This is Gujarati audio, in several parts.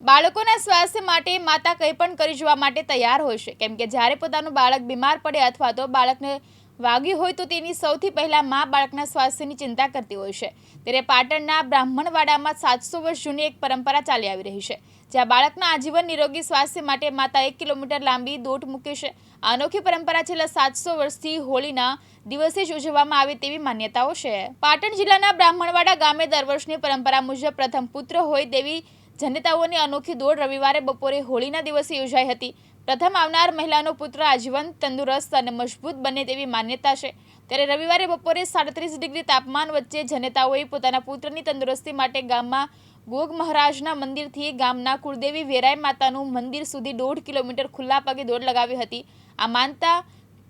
બાળકોના સ્વાસ્થ્ય માટે માતા કંઈ પણ કરી જવા માટે તૈયાર હોય છે. કેમ કે જ્યારે પોતાનું બાળક બીમાર પડે અથવા તો બાળકને વાગ્યું હોય તો તેની સૌથી પહેલાં મા બાળકના સ્વાસ્થ્યની ચિંતા કરતી હોય છે. ત્યારે પાટણના બ્રાહ્મણવાડામાં સાતસો વર્ષ જૂની એક પરંપરા ચાલી આવી રહી છે. જ્યાં બાળકના આજીવન નિરોગી સ્વાસ્થ્ય માટે માતા એક કિલોમીટર લાંબી દોટ મૂકે છે. અનોખી પરંપરા છેલ્લા સાતસો વર્ષથી હોળીના દિવસે જ ઉજવવામાં આવે તેવી માન્યતાઓ છે. પાટણ જિલ્લાના બ્રાહ્મણવાડા ગામે દર વર્ષની પરંપરા મુજબ પ્રથમ પુત્ર હોય તેવી જનતાઓની અનોખી દોડ રવિવારે બપોરે હોળીના દિવસે યોજાઈ હતી. પ્રથમ આવનાર મહિલાનો પુત્ર આજીવન તંદુરસ્ત અને મજબૂત બને તેવી માન્યતા છે. ત્યારે રવિવારે બપોરે સાડત્રીસ ડિગ્રી તાપમાન વચ્ચે જનતાઓએ પોતાના પુત્રની તંદુરસ્તી માટે ગામમાં ગોગ મહારાજના મંદિરથી ગામના કુળદેવી વેરાય માતાનું મંદિર સુધી દોઢ કિલોમીટર ખુલ્લા પગે દોડ લગાવી હતી. આ માનતા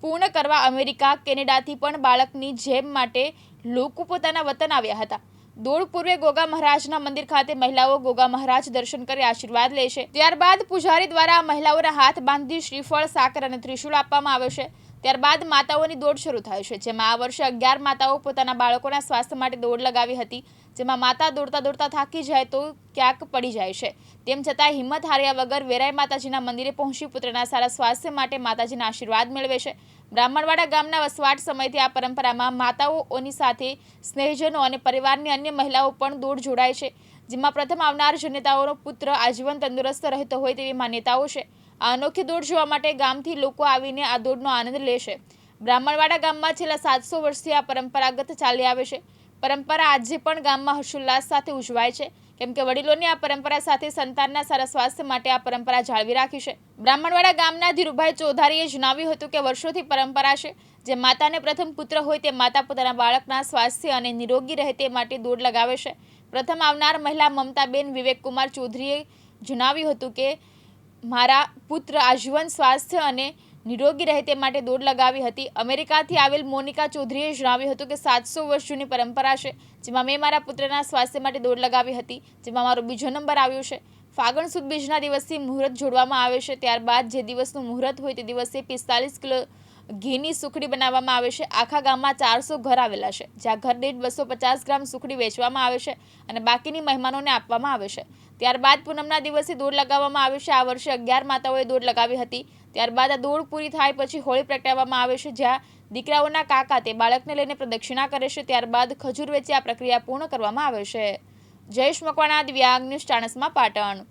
પૂર્ણ કરવા અમેરિકા, કેનેડાથી પણ બાળકની જેમ માટે લોકો પોતાના વતન આવ્યા હતા. દોડ પૂર્વે ગોગા મહારાજના મંદિર ખાતે મહિલાઓ ગોગા મહારાજ દર્શન કરી આશીર્વાદ લે છે. ત્યારબાદ પૂજારી દ્વારા મહિલાઓના હાથ બાંધી શ્રીફળ, સાકર અને ત્રિશૂળ આપવામાં આવે છે. ત્યારબાદ માતાઓની દોડ શરૂ થાય છે, જેમાં આ વર્ષે અગિયાર માતાઓ પોતાના બાળકોના સ્વાસ્થ્ય માટે દોડ લગાવી હતી. જેમાં માતા દોડતા દોડતા થાકી જાય તો ક્યાંક પડી જાય છે. તેમ છતાં હિંમત હાર્યા વગર વેરાય માતાજીના મંદિરે પહોંચી પુત્રના સારા સ્વાસ્થ્ય માટે માતાજીના આશીર્વાદ મેળવે છે. બ્રાહ્મણવાડા ગામના વસવાટ સમયથી આ પરંપરામાં માતાઓની સાથે સ્નેહજનો અને પરિવારની અન્ય મહિલાઓ પણ દોડ જોડાય છે, જેમાં પ્રથમ આવનાર જનેતાઓનો પુત્ર આજીવન તંદુરસ્ત રહેતો હોય તેવી માન્યતાઓ છે. આ અનોખી દોડ જોવા માટે ગામથી લોકો આવીને આ દોડનો આનંદ લે છે. બ્રાહ્મણવાડા ગામમાં છેલ્લા સાતસો વર્ષથી આ પરંપરાગત ચાલી આવે છે. પરંપરા આજે પણ ગામમાં હર્ષોલ્લાસ સાથે ઉજવાય છે. કેમ કે વડીલોની આ પરંપરા સાથે સંતાનના સારા સ્વાસ્થ્ય માટે આ પરંપરા જાળવી રાખી છે. બ્રાહ્મણવાડા ગામના ધીરુભાઈ ચૌધારીએ જણાવ્યું હતું કે વર્ષોથી પરંપરા છે, જે માતાને પ્રથમ પુત્ર હોય તે માતા પોતાના બાળકના સ્વાસ્થ્ય અને નિરોગી રહે તે માટે દોડ લગાવે છે. પ્રથમ આવનાર મહિલા મમતાબેન વિવેકકુમાર ચૌધરીએ જણાવ્યું હતું કે, મારા પુત્ર આજીવન સ્વાસ્થ્ય અને નિરોગી રહે તે માટે દોડ લગાવી હતી. અમેરિકાથી આવેલ મોનિકા ચૌધરીએ જણાવ્યું હતું કે સાતસો વર્ષ જૂની પરંપરા છે, જેમાં મેં મારા પુત્રના સ્વાસ્થ્ય માટે દોડ લગાવી હતી, જેમાં મારો બીજો નંબર આવ્યો છે. ફાગણ સુદ બીજના દિવસથી મુહૂર્ત જોડવામાં આવે છે, ત્યારબાદ જે દિવસનું મુહૂર્ત હોય તે દિવસે પિસ્તાલીસ કિલો ઘીની સુખડી બનાવવામાં આવે છે. આખા ગામમાં ચારસો ઘર આવેલા છે, જ્યાં ઘર દીઠ બસો પચાસ ગ્રામ સુખડી વેચવામાં આવે છે અને બાકીની મહેમાનોને આપવામાં આવે છે. ત્યારબાદ પૂનમના દિવસે દોડ લગાવવામાં આવે છે. આ વર્ષે અગિયાર માતાઓએ દોડ લગાવી હતી. ત્યારબાદ આ દોડ પૂરી થાય પછી હોળી પ્રગટાવવામાં આવે છે, જ્યાં દીકરાઓના કાકા તે બાળકને લઈને પ્રદક્ષિણા કરે છે, ત્યારબાદ ખજૂર વેચી આ પ્રક્રિયા પૂર્ણ કરવામાં આવે છે. જયેશ મકવાણા દિવ્યાંગ ન્યૂઝ ચાણસમાં પાટણ.